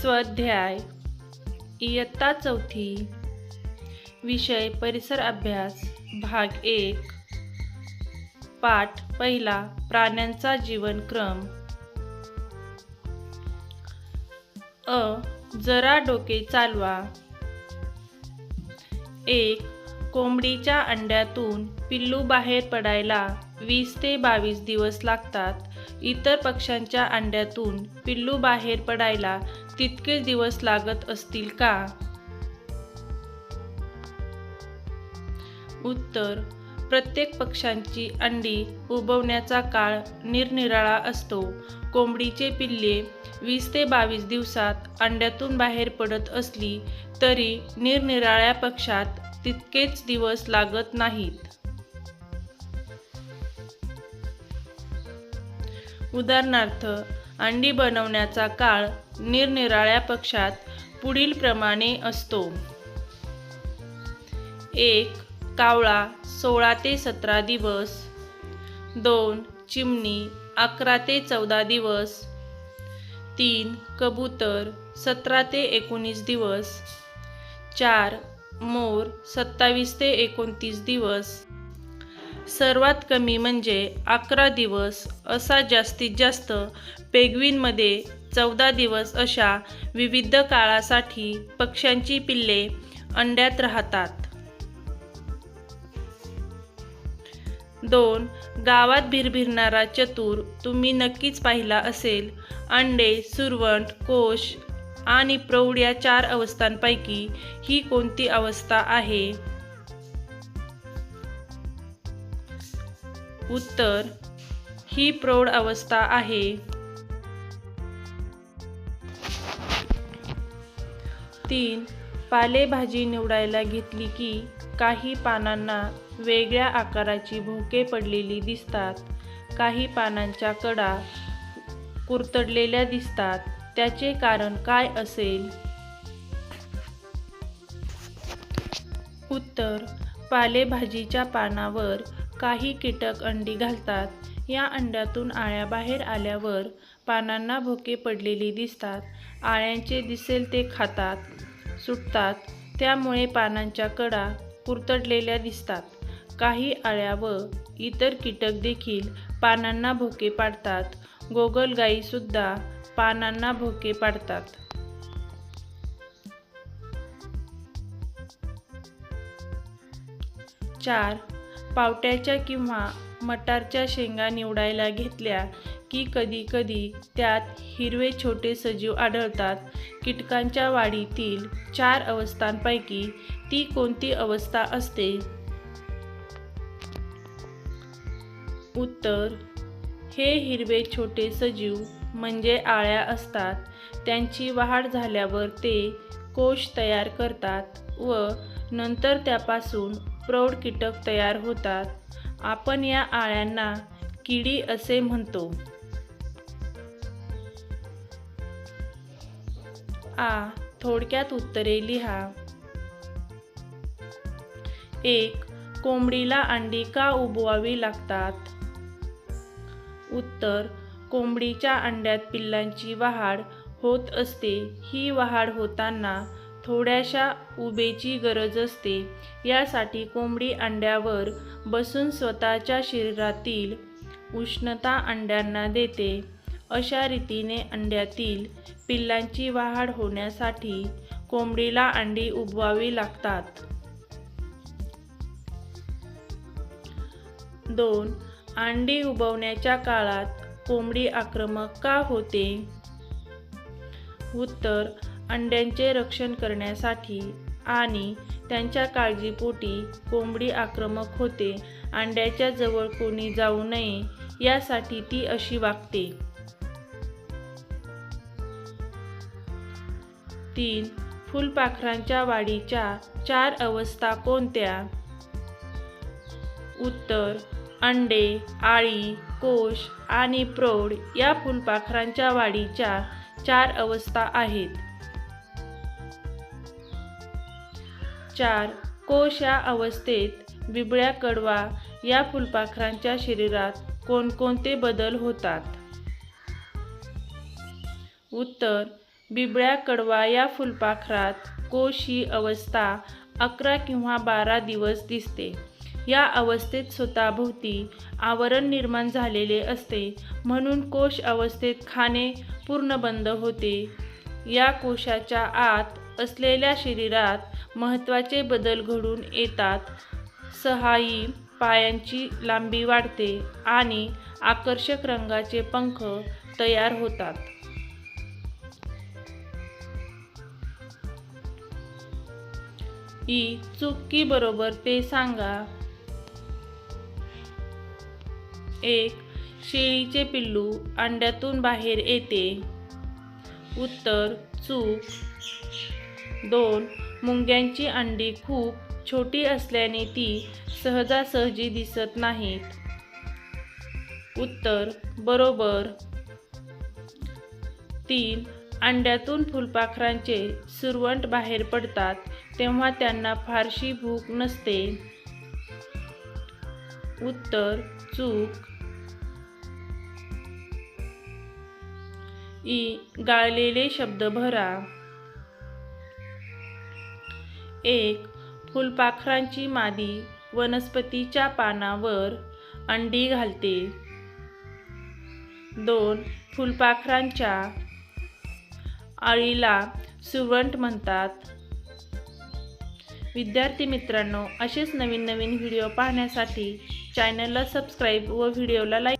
स्वाध्याय इयत्ता चौथी विषय परिसर अभ्यास भाग एक पाठ पहिला प्राण्यांचा जीवनक्रम. अ जरा डोके चालवा. एक कोंबडीच्या अंड्यातून पिल्लू बाहेर पडायला वीस ते बावीस दिवस लागतात. इतर पक्ष्यांच्या अंड्यातून पिल्लू बाहेर पडायला तितके दिवस लागत असतील का? उत्तर प्रत्येक पक्ष्यांची अंडी उबवण्याचा काळ निरनिराळा असतो. कोंबडीचे पिल्ले वीस ते बावीस दिवसात अंड्यातून बाहेर पडत असली तरी निरनिराळ्या पक्षात तितकेच दिवस लागत नाहीत. उदाहरणार्थ अंडी बनवण्याचा काळ निरनिराळ्या पक्षात पुढील प्रमाणे असतो. एक कावळा सोळा ते सतरा दिवस. दोन चिमणी अकरा ते चौदा दिवस. तीन कबूतर सतरा ते एकोणीस दिवस. चार मोर सत्तावीस ते एकोणतीस दिवस. सर्वात कमी म्हणजे अकरा दिवस असा जास्तीत जास्त पेग्विनमध्ये चौदा दिवस अशा विविध काळासाठी पक्ष्यांची पिल्ले अंड्यात राहतात. दोन गावात भिरभिरणारा चतुर तुम्ही नक्कीच पाहिला असेल. अंडे सुरवंट कोश आणि प्रौढ या चार अवस्थांपैकी ही कोणती अवस्था आहे? उत्तर ही प्रौढ अवस्था आहे. तीन पालेभाजी निवडायला घेतली की काही पानांना वेगळ्या आकाराची भोके पडलेली दिसतात. काही पानांच्या कडा कुरतडलेल्या दिसतात. त्याचे कारण काय असेल? उत्तर पालेभाजीच्या पानावर काही कीटक अंडी घालतात. या अंड्यातून आळ्या बाहेर आल्यावर पानांना भोके पडलेली दिसतात. आळ्यांचे दिसेल ते खातात सुटतात त्यामुळे पानांच्या कडा कुरतडलेल्या दिसतात. काही आळ्या व इतर कीटक देखील पानांना भोके पाडतात. गोगलगायीसुद्धा पानांना भोके पाडतात. चार. पावट्याच्या किंवा मटारच्या शेंगा निवडायला घेतल्या की कधी कधी त्यात हिरवे छोटे सजीव आढळतात. कीटकांच्या वाढीतील चार अवस्थांपैकी ती कोणती अवस्था असते? उत्तर हे हिरवे छोटे सजीव म्हणजे आळ्या असतात. त्यांची वाढ झाल्यावर ते कोश तयार करतात व नंतर त्यापासून प्रौढ कीटक तयार होतात. आपण या आळ्यांना किडी असे म्हणतो. आ थोडक्यात उत्तरे लिहा. एक कोंबडीला अंडी का उबवावी लागतात? उत्तर कोंबडीच्या अंड्यात पिल्लांची वाढ होत असते. ही वाढ होताना थोड्याशा उबेची गरज असते. यासाठी कोंबडी अंड्यावर बसून स्वतःच्या शरीरातील उष्णता अंड्यांना देते. अशा रीतीने अंड्यातील पिल्लांची वाढ होण्यासाठी कोंबडीला अंडी उबवावी लागतात. दोन अंडी उबवण्याच्या काळात कोंबडी आक्रमक का होते? उत्तर अंड्यांचे रक्षण करण्यासाठी आणि त्यांच्या काळजीपोटी कोंबडी आक्रमक होते. अंड्याच्या जवळ कोणी जाऊ नये यासाठी ती अशी वागते. तीन फुलपाखरांच्या वाढीच्या चार अवस्था कोणत्या? उत्तर अंडे आळी कोश आणि प्रौढ या फुलपाखरांच्या वाढीच्या चार अवस्था आहेत. चार कोश या अवस्थेत बिबळ्या कडवा या फुलपाखरांच्या शरीरात कोणकोणते बदल होतात? उत्तर बिबळ्या कडवा या फुलपाखरात कोश ही अवस्था अकरा किंवा बारा दिवस दिसते. या अवस्थेत स्वतःभोवती आवरण निर्माण झालेले असते. म्हणून कोश अवस्थेत खाणे पूर्ण बंद होते. या कोशाच्या आत असलेल्या शरीरात महत्त्वाचे बदल घडून येतात. सहायी पायांची लांबी वाढते आणि आकर्षक रंगाचे पंख तयार होतात. ई चुकी बरोबर ते सांगा. एक शेळीचे पिल्लू अंड्यातून बाहेर येते. उत्तर चूक. दोन मुंग्यांची अंडी खूप छोटी असल्याने ती सहजासहजी दिसत नाहीत. उत्तर बरोबर. तीन अंड्यातून फुलपाखरांचे सुरवंट बाहेर पडतात तेव्हा त्यांना फारशी भूक नसते. उत्तर. चूक. ई गाळलेले शब्द भरा. एक फुलपाखरांची मादी वनस्पतीच्या पानावर अंडी घालते. दोन फुलपाखरांच्या आळीला सुवंट म्हणतात. विद्यार्थी मित्रांनो असेच नवीन नवीन व्हिडिओ पाहण्यासाठी चॅनलला सबस्क्राईब व व्हिडिओला लाईक